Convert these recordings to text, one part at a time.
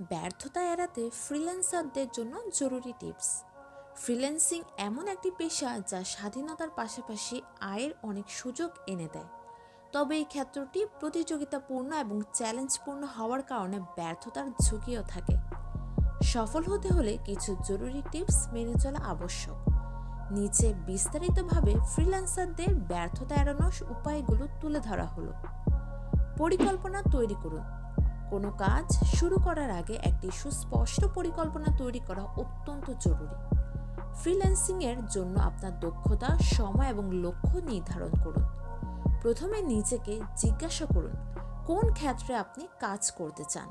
ব্যর্থতা এড়াতে ফ্রিল্যান্সারদের জন্য জরুরি টিপস ফ্রিল্যান্সিং এমন একটি পেশা যা স্বাধীনতার পাশাপাশি আয়ের অনেক সুযোগ এনে দেয়। তবে এই ক্ষেত্রটি প্রতিযোগিতাপূর্ণ এবং চ্যালেঞ্জপূর্ণ হওয়ার কারণে ব্যর্থতার ঝুঁকিও থাকে। সফল হতে হলে কিছু জরুরি টিপস মেনে চলা আবশ্যক। নিচে বিস্তারিতভাবে ফ্রিল্যান্সারদের ব্যর্থতা এড়ানোর উপায়গুলো তুলে ধরা হলো। পরিকল্পনা তৈরি করুন। কোনো কাজ শুরু করার আগে একটি সুস্পষ্ট পরিকল্পনা তৈরি করা অত্যন্ত জরুরি। ফ্রিল্যান্সিংয়ের জন্য আপনার দক্ষতা, সময় এবং লক্ষ্য নির্ধারণ করুন। প্রথমে নিজেকে জিজ্ঞাসা করুন, কোন ক্ষেত্রে আপনি কাজ করতে চান?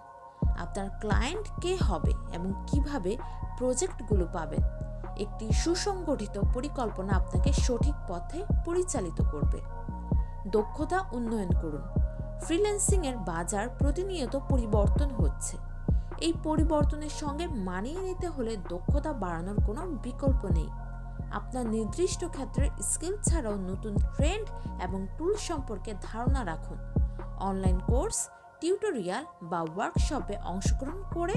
আপনার ক্লায়েন্ট কে হবে এবং কীভাবে প্রজেক্টগুলো পাবেন? একটি সুসংগঠিত পরিকল্পনা আপনাকে সঠিক পথে পরিচালিত করবে। দক্ষতা উন্নয়ন করুন। ফ্রিল্যান্সিংয়ের বাজার প্রতিনিয়ত পরিবর্তন হচ্ছে। এই পরিবর্তনের সঙ্গে মানিয়ে নিতে হলে দক্ষতা বাড়ানোর কোনো বিকল্প নেই। আপনার নির্দিষ্ট ক্ষেত্রের স্কিল ছাড়াও নতুন ট্রেন্ড এবং টুল সম্পর্কে ধারণা রাখুন। অনলাইন কোর্স, টিউটোরিয়াল বা ওয়ার্কশপে অংশগ্রহণ করে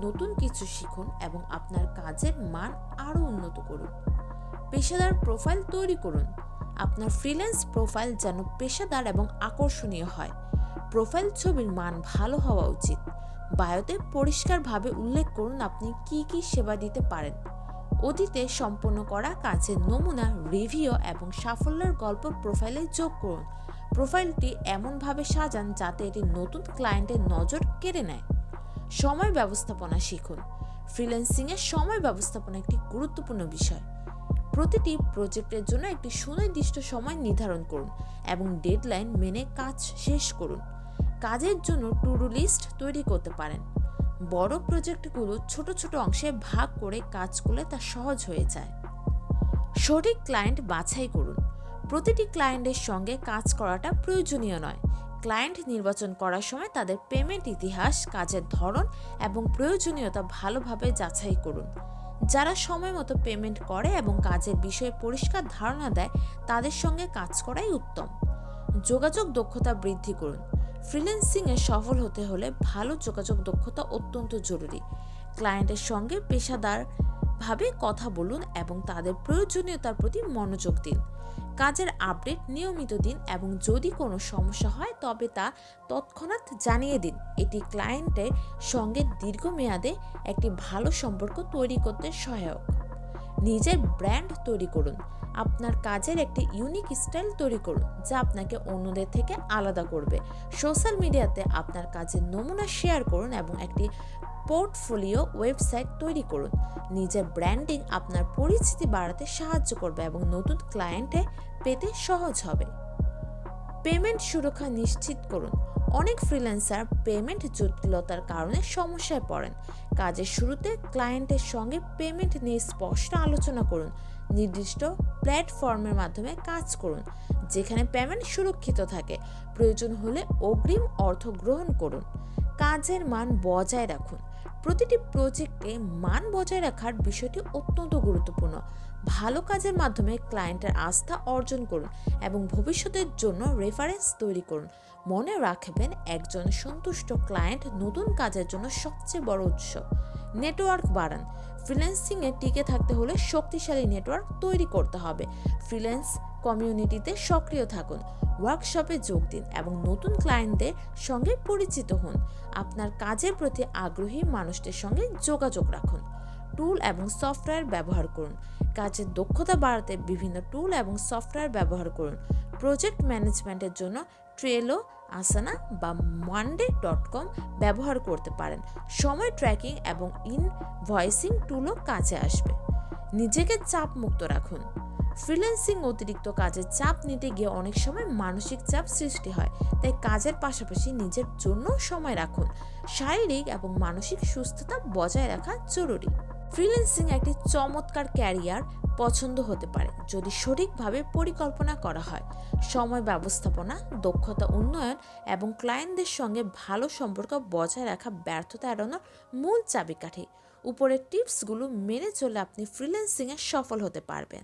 নতুন কিছু শিখুন এবং আপনার কাজের মান আরও উন্নত করুন। পেশাদার প্রোফাইল তৈরি করুন। আপনার ফ্রিল্যান্স প্রোফাইল যেন পেশাদার এবং আকর্ষণীয় হয়। প্রোফাইল ছবির মান ভালো হওয়া উচিত। বায়োতে পরিষ্কারভাবে উল্লেখ করুন আপনি কি কি সেবা দিতে পারেন। অতীতে সম্পন্ন করা কাজের নমুনা রিভিউ এবং সাফল্যের গল্প প্রোফাইলে যোগ করুন। প্রোফাইলটি এমনভাবে সাজান যাতে এটি নতুন ক্লায়েন্টের নজর কেড়ে নেয়। সময় ব্যবস্থাপনা শিখুন। ফ্রিল্যান্সিংয়ের সময় ব্যবস্থাপনা একটি গুরুত্বপূর্ণ বিষয়। প্রতিটি প্রজেক্টের জন্য একটি সুনির্দিষ্ট সময় নির্ধারণ করুন এবং ডেডলাইন মেনে কাজ শেষ করুন। কাজের জন্য টু ডু লিস্ট তৈরি করতে পারেন। বড় প্রজেক্টগুলো ছোট ছোট অংশে ভাগ করে কাজ করলে তা সহজ হয়ে যায়। সঠিক ক্লায়েন্ট বাছাই করুন। প্রতিটি ক্লায়েন্টের সঙ্গে কাজ করাটা প্রয়োজনীয় নয়। ক্লায়েন্ট নির্বাচন করার সময় তাদের পেমেন্ট ইতিহাস, কাজের ধরন এবং প্রয়োজনীয়তা ভালোভাবে যাচাই করুন। যারা সময় মতো পেমেন্ট করে এবং কাজের বিষয়ে পরিষ্কার ধারণা দেয়, তাদের সঙ্গে কাজ করাই উত্তম। যোগাযোগ দক্ষতা বৃদ্ধি করুন। ফ্রিল্যান্সিংয়ে সফল হতে হলে ভালো যোগাযোগ দক্ষতা অত্যন্ত জরুরি। ক্লায়েন্টের সঙ্গে পেশাদারভাবে কথা বলুন এবং তাদের প্রয়োজনীয়তার প্রতি মনোযোগ দিন। কাজের আপডেট নিয়মিত দিন এবং যদি কোনো সমস্যা হয় তবে তা তৎক্ষণাৎ জানিয়ে দিন। এটি ক্লায়েন্টের সঙ্গে দীর্ঘমেয়াদে একটি ভালো সম্পর্ক তৈরি করতে সহায়ক। নিজের ব্র্যান্ড তৈরি করুন। আপনার কাজের একটি ইউনিক স্টাইল তৈরি করুন, যা আপনাকে অন্যদের থেকে আলাদা করবে। সোশ্যাল মিডিয়াতে আপনার কাজের নমুনা শেয়ার করুন এবং একটি পোর্টফোলিও ওয়েবসাইট তৈরি করুন। নিজের ব্র্যান্ডিং আপনার পরিচিতি বাড়াতে সাহায্য করবে এবং নতুন ক্লায়েন্টে পেতে সহজ হবে। পেমেন্ট সুরক্ষা নিশ্চিত করুন। অনেক ফ্রিল্যান্সার পেমেন্ট জটিলতার কারণে সমস্যায় পড়েন। কাজের শুরুতে ক্লায়েন্টের সঙ্গে পেমেন্ট নিয়ে স্পষ্ট আলোচনা করুন। নির্দিষ্ট প্ল্যাটফর্মের মাধ্যমে কাজ করুন, যেখানে পেমেন্ট সুরক্ষিত থাকে। প্রয়োজন হলে অগ্রিম অর্থ গ্রহণ করুন। কাজের মান বজায় রাখুন। প্রতিটি প্রজেক্টে মান বজায় রাখার বিষয়টি অত্যন্ত গুরুত্বপূর্ণ। ভালো কাজের মাধ্যমে ক্লায়েন্টের আস্থা অর্জন করুন এবং ভবিষ্যতের জন্য রেফারেন্স তৈরি করুন। মনে রাখবেন, একজন সন্তুষ্ট ক্লায়েন্ট নতুন কাজের জন্য সবচেয়ে বড় উৎস। নেটওয়ার্ক বাড়ান। ফ্রিল্যান্সিংয়ে টিকে থাকতে হলে শক্তিশালী নেটওয়ার্ক তৈরি করতে হবে। ফ্রিল্যান্স কমিউনিটিতে সক্রিয় থাকুন ওয়ার্কশপে যোগ দিন এবং নতুন ক্লায়েন্টদের সঙ্গে পরিচিত হন। আপনার কাজের প্রতি আগ্রহী মানুষদের সঙ্গে যোগাযোগ রাখুন। টুল এবং সফটওয়্যার ব্যবহার করুন। কাজের দক্ষতা বাড়াতে বিভিন্ন টুল এবং সফটওয়্যার ব্যবহার করুন। প্রজেক্ট ম্যানেজমেন্টের জন্য ট্রেলো আসানা বা মানডে ডট কম ব্যবহার করতে পারেন। সময় ট্র্যাকিং এবং ইন ভয়েসিং টুলও কাজে আসবে। নিজেকে চাপ মুক্ত রাখুন। ফ্রিল্যান্সিং অতিরিক্ত কাজের চাপ নিতে গিয়ে অনেক সময় মানসিক চাপ সৃষ্টি হয়। তাই কাজের পাশাপাশি নিজের জন্য সময় রাখুন। শারীরিক এবং মানসিক সুস্থতা বজায় রাখা জরুরি। ফ্রিল্যান্সিং একটি চমৎকার ক্যারিয়ার পছন্দ হতে পারে, যদি সঠিকভাবে পরিকল্পনা করা হয়। সময় ব্যবস্থাপনা, দক্ষতা উন্নয়ন এবং ক্লায়েন্টদের সঙ্গে ভালো সম্পর্ক বজায় রাখা ব্যর্থতা এড়ানোর মূল চাবিকাঠি। উপরের টিপসগুলো মেনে চলে আপনি ফ্রিল্যান্সিংয়ে সফল হতে পারবেন।